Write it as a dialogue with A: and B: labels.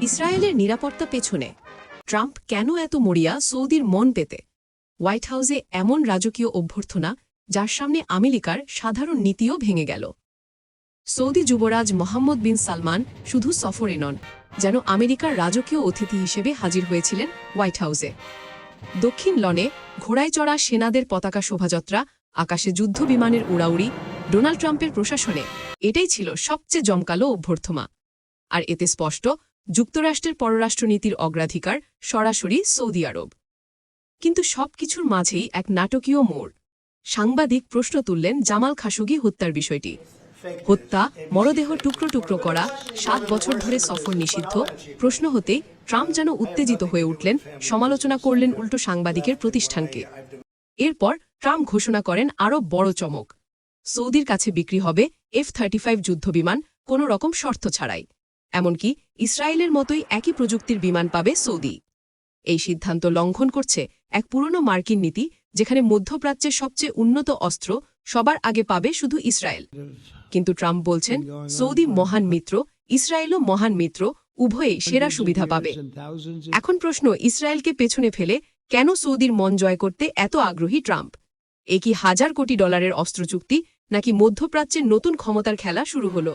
A: ইসরায়েলের নিরাপত্তা পেছনে ট্রাম্প কেন এত মরিয়া সৌদির মন পেতে? হোয়াইট হাউসে এমন রাজকীয় অভ্যর্থনা যার সামনে আমেরিকার সাধারণ নীতিও ভেঙে গেল। সৌদি যুবরাজ মোহাম্মদ বিন সালমান শুধু সফরে নন, যেন আমেরিকার রাজকীয় অতিথি হিসেবে হাজির হয়েছিলেন হোয়াইট হাউসে। দক্ষিণ লনে ঘোড়ায় চড়া সেনাদের পতাকা শোভাযাত্রা, আকাশে যুদ্ধ বিমানের উড়াউড়ি, ডোনাল্ড ট্রাম্পের প্রশাসনে, এটাই ছিল সবচেয়ে জমকালো অভ্যর্থমা আর এতে স্পষ্ট যুক্তরাষ্ট্রের পররাষ্ট্রনীতির অগ্রাধিকার সরাসরি সৌদি আরব। কিন্তু সবকিছুর মাঝেই এক নাটকীয় মোড়। সাংবাদিক প্রশ্ন তুললেন জামাল খাশোগি হত্যার বিষয়টি। হত্যা, মরদেহ টুকরো টুকরো করা, সাত বছর ধরে সফর নিষিদ্ধ, প্রশ্ন হতেই ট্রাম্প যেন উত্তেজিত হয়ে উঠলেন, সমালোচনা করলেন উল্টো সাংবাদিকের প্রতিষ্ঠানকে। এরপর ট্রাম্প ঘোষণা করেন আরও বড় চমক। সৌদির কাছে বিক্রি হবে এফ থার্টি ফাইভ যুদ্ধবিমান, কোনো রকম শর্ত ছাড়াই। এমনকি ইসরায়েলের মতোই একই প্রযুক্তির বিমান পাবে সৌদি। এই সিদ্ধান্ত লঙ্ঘন করছে এক পুরনো মার্কিন নীতি, যেখানে মধ্যপ্রাচ্যের সবচেয়ে উন্নত অস্ত্র সবার আগে পাবে শুধু ইসরায়েল। কিন্তু ট্রাম্প বলছেন, সৌদি মহান মিত্র, ইসরায়েলও মহান মিত্র উভয়েই সেরা সুবিধা পাবে। এখন প্রশ্ন, ইসরায়েলকে পেছনে ফেলে কেন সৌদির মন জয় করতে এত আগ্রহী ট্রাম্প? এ কি হাজার কোটি ডলারের অস্ত্র চুক্তি নাকি মধ্যপ্রাচ্যের নতুন ক্ষমতার খেলা শুরু হলো?